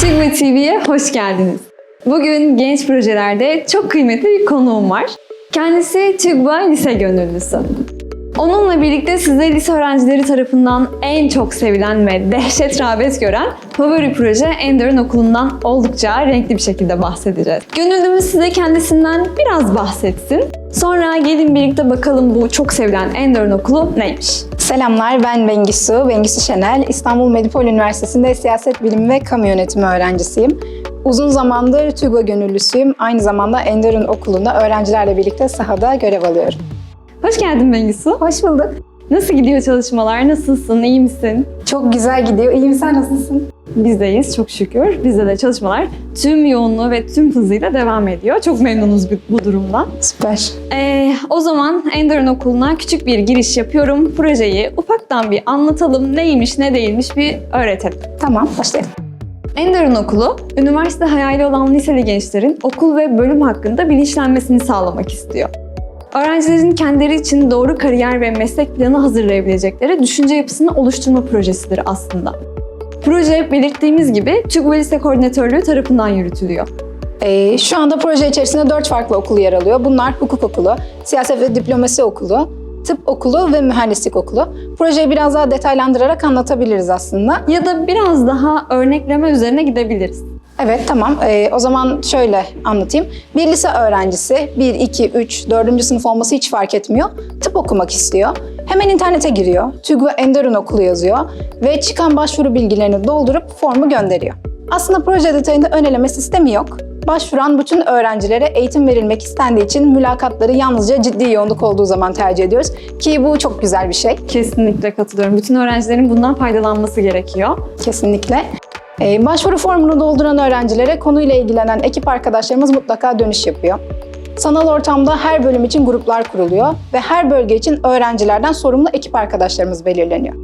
Sigma TV'ye hoş geldiniz. Bugün genç projelerde çok kıymetli bir konuğum var. Kendisi TÜGVA Lise Gönüllüsü. Onunla birlikte size lise öğrencileri tarafından en çok sevilen ve dehşet rağbet gören favori proje Ender'in okulundan oldukça renkli bir şekilde bahsedeceğiz. Gönüllümüz size kendisinden biraz bahsetsin. Sonra gelin birlikte bakalım bu çok sevilen Ender'in okulu neymiş? Selamlar, ben Bengisu, Bengisu Şenel. İstanbul Medipol Üniversitesi'nde siyaset bilimi ve kamu yönetimi öğrencisiyim. Uzun zamandır TÜGVA gönüllüsüyüm. Aynı zamanda Enderun Okulu'nda öğrencilerle birlikte sahada görev alıyorum. Hoş geldin Bengisu. Hoş bulduk. Nasıl gidiyor çalışmalar? Nasılsın? İyi misin? Çok güzel gidiyor. İyiyim, sen nasılsın? Bizdeyiz çok şükür. Bizde de çalışmalar tüm yoğunluğu ve tüm hızıyla devam ediyor. Çok memnunuz bu, durumdan. Süper. Ee, o zaman Ender'in okuluna küçük bir giriş yapıyorum. Projeyi ufaktan bir anlatalım. Neymiş ne değilmiş bir öğretelim. Tamam, başlayalım. Ender'in okulu, üniversite hayali olan liseli gençlerin okul ve bölüm hakkında bilinçlenmesini sağlamak istiyor. Öğrencilerin kendileri için doğru kariyer ve meslek planı hazırlayabilecekleri düşünce yapısını oluşturma projesidir aslında. Proje belirttiğimiz gibi TÜGVA Lise Koordinatörlüğü tarafından yürütülüyor. Ee, şu anda proje içerisinde dört farklı okul yer alıyor. Bunlar hukuk okulu, siyaset ve diplomasi okulu, tıp okulu ve mühendislik okulu. Projeyi biraz daha detaylandırarak anlatabiliriz aslında. Ya da biraz daha örnekleme üzerine gidebiliriz. Evet tamam. Ee, o zaman şöyle anlatayım. Bir lise öğrencisi 1, 2, 3, 4. sınıf olması hiç fark etmiyor. Tıp okumak istiyor. Hemen internete giriyor. TÜGVA Enderun Okulu yazıyor ve çıkan başvuru bilgilerini doldurup formu gönderiyor. Aslında proje detayında ön eleme sistemi yok. Başvuran bütün öğrencilere eğitim verilmek istendiği için mülakatları yalnızca ciddi yoğunluk olduğu zaman tercih ediyoruz. Ki bu çok güzel bir şey. Kesinlikle katılıyorum. Bütün öğrencilerin bundan faydalanması gerekiyor. Kesinlikle. Ee, başvuru formunu dolduran öğrencilere konuyla ilgilenen ekip arkadaşlarımız mutlaka dönüş yapıyor. Sanal ortamda her bölüm için gruplar kuruluyor ve her bölge için öğrencilerden sorumlu ekip arkadaşlarımız belirleniyor.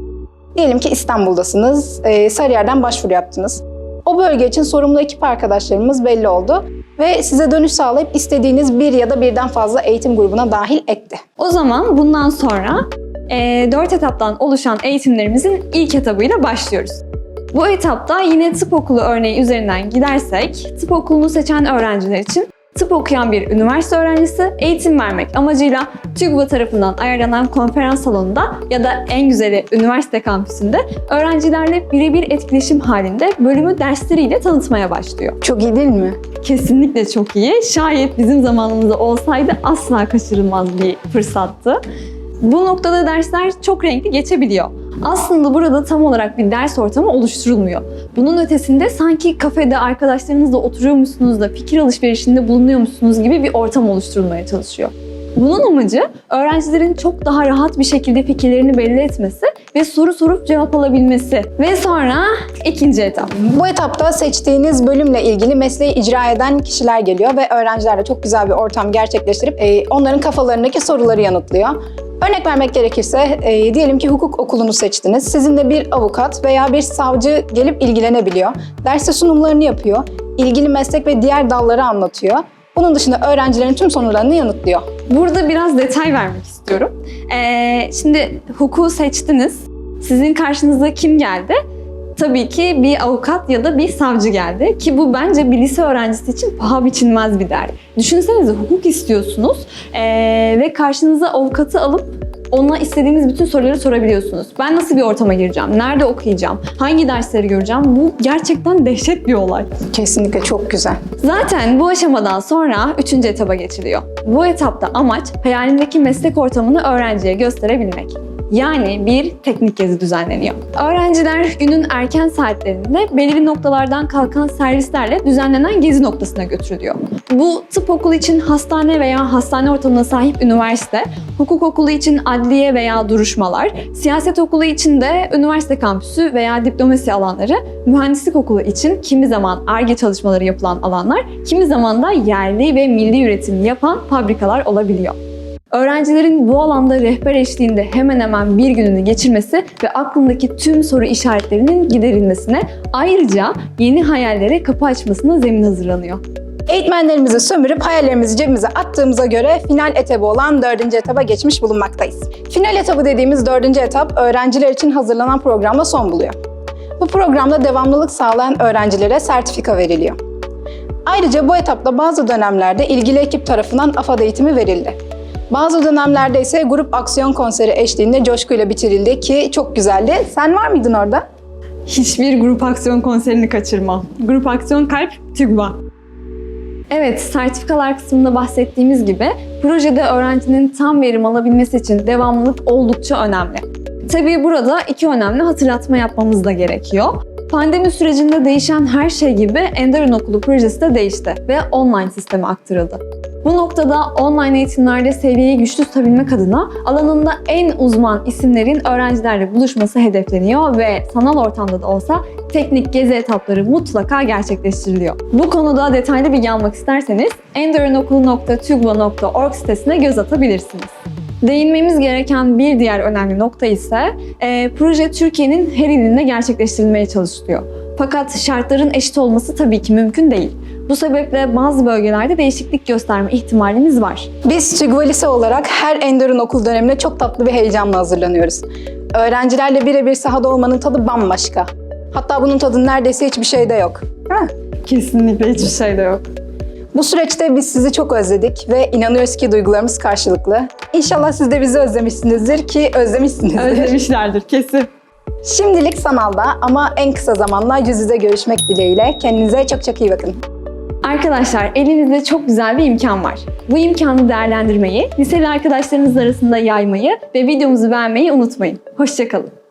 Diyelim ki İstanbul'dasınız, e, Sarıyer'den başvuru yaptınız. O bölge için sorumlu ekip arkadaşlarımız belli oldu ve size dönüş sağlayıp istediğiniz bir ya da birden fazla eğitim grubuna dahil etti. O zaman bundan sonra e, 4 etaptan oluşan eğitimlerimizin ilk etabıyla başlıyoruz. Bu etapta yine tıp okulu örneği üzerinden gidersek, tıp okulunu seçen öğrenciler için tıp okuyan bir üniversite öğrencisi eğitim vermek amacıyla TÜGVA tarafından ayarlanan konferans salonunda ya da en güzeli üniversite kampüsünde öğrencilerle birebir etkileşim halinde bölümü dersleriyle tanıtmaya başlıyor. Çok iyi değil mi? Kesinlikle çok iyi. Şayet bizim zamanımızda olsaydı asla kaçırılmaz bir fırsattı. Bu noktada dersler çok renkli geçebiliyor. Aslında burada tam olarak bir ders ortamı oluşturulmuyor. Bunun ötesinde sanki kafede arkadaşlarınızla oturuyormuşsunuz da fikir alışverişinde bulunuyormuşsunuz gibi bir ortam oluşturulmaya çalışıyor. Bunun amacı öğrencilerin çok daha rahat bir şekilde fikirlerini belli etmesi ve soru sorup cevap alabilmesi. Ve sonra ikinci etap. Bu etapta seçtiğiniz bölümle ilgili mesleği icra eden kişiler geliyor ve öğrencilerle çok güzel bir ortam gerçekleştirip e, onların kafalarındaki soruları yanıtlıyor. Örnek vermek gerekirse e, diyelim ki hukuk okulunu seçtiniz. Sizinle bir avukat veya bir savcı gelip ilgilenebiliyor. Derste sunumlarını yapıyor. ilgili meslek ve diğer dalları anlatıyor. Bunun dışında öğrencilerin tüm sorularını yanıtlıyor. Burada biraz detay vermek istiyorum. Ee, şimdi hukuku seçtiniz. Sizin karşınıza kim geldi? Tabii ki bir avukat ya da bir savcı geldi. Ki bu bence bir lise öğrencisi için paha biçilmez bir değer. Düşünsenize hukuk istiyorsunuz ee, ve karşınıza avukatı alıp ona istediğiniz bütün soruları sorabiliyorsunuz. Ben nasıl bir ortama gireceğim? Nerede okuyacağım? Hangi dersleri göreceğim? Bu gerçekten dehşet bir olay. Kesinlikle çok güzel. Zaten bu aşamadan sonra üçüncü etaba geçiliyor. Bu etapta amaç hayalindeki meslek ortamını öğrenciye gösterebilmek. Yani bir teknik gezi düzenleniyor. Öğrenciler günün erken saatlerinde belirli noktalardan kalkan servislerle düzenlenen gezi noktasına götürülüyor. Bu tıp okulu için hastane veya hastane ortamına sahip üniversite, hukuk okulu için adliye veya duruşmalar, siyaset okulu için de üniversite kampüsü veya diplomasi alanları, mühendislik okulu için kimi zaman ARGE çalışmaları yapılan alanlar, kimi zaman da yerli ve milli üretim yapan fabrikalar olabiliyor. Öğrencilerin bu alanda rehber eşliğinde hemen hemen bir gününü geçirmesi ve aklındaki tüm soru işaretlerinin giderilmesine ayrıca yeni hayallere kapı açmasına zemin hazırlanıyor. Eğitmenlerimizi sömürüp hayallerimizi cebimize attığımıza göre final etabı olan dördüncü etaba geçmiş bulunmaktayız. Final etabı dediğimiz dördüncü etap öğrenciler için hazırlanan programla son buluyor. Bu programda devamlılık sağlayan öğrencilere sertifika veriliyor. Ayrıca bu etapta bazı dönemlerde ilgili ekip tarafından AFAD eğitimi verildi. Bazı dönemlerde ise grup aksiyon konseri eşliğinde coşkuyla bitirildi ki çok güzeldi. Sen var mıydın orada? Hiçbir grup aksiyon konserini kaçırma. Grup aksiyon kalp TÜGVA. Evet, sertifikalar kısmında bahsettiğimiz gibi projede öğrencinin tam verim alabilmesi için devamlılık oldukça önemli. Tabii burada iki önemli hatırlatma yapmamız da gerekiyor. Pandemi sürecinde değişen her şey gibi Enderun Okulu projesi de değişti ve online sisteme aktarıldı. Bu noktada online eğitimlerde seviyeyi güçlü tutabilmek adına alanında en uzman isimlerin öğrencilerle buluşması hedefleniyor ve sanal ortamda da olsa teknik gezi etapları mutlaka gerçekleştiriliyor. Bu konuda detaylı bilgi almak isterseniz enderunokulu.tugva.org sitesine göz atabilirsiniz. Değinmemiz gereken bir diğer önemli nokta ise e, proje Türkiye'nin her ilinde gerçekleştirilmeye çalışılıyor. Fakat şartların eşit olması tabii ki mümkün değil. Bu sebeple bazı bölgelerde değişiklik gösterme ihtimalimiz var. Biz Lise olarak her Enderun okul dönemine çok tatlı bir heyecanla hazırlanıyoruz. Öğrencilerle birebir sahada olmanın tadı bambaşka. Hatta bunun tadı neredeyse hiçbir şeyde yok. Değil mi? Kesinlikle hiçbir şey de yok. Bu süreçte biz sizi çok özledik ve inanıyoruz ki duygularımız karşılıklı. İnşallah siz de bizi özlemişsinizdir ki özlemişsinizdir. Özlemişlerdir kesin. Şimdilik sanalda ama en kısa zamanda yüz yüze görüşmek dileğiyle. Kendinize çok çok iyi bakın. Arkadaşlar elinizde çok güzel bir imkan var. Bu imkanı değerlendirmeyi, liseli arkadaşlarınız arasında yaymayı ve videomuzu beğenmeyi unutmayın. Hoşçakalın.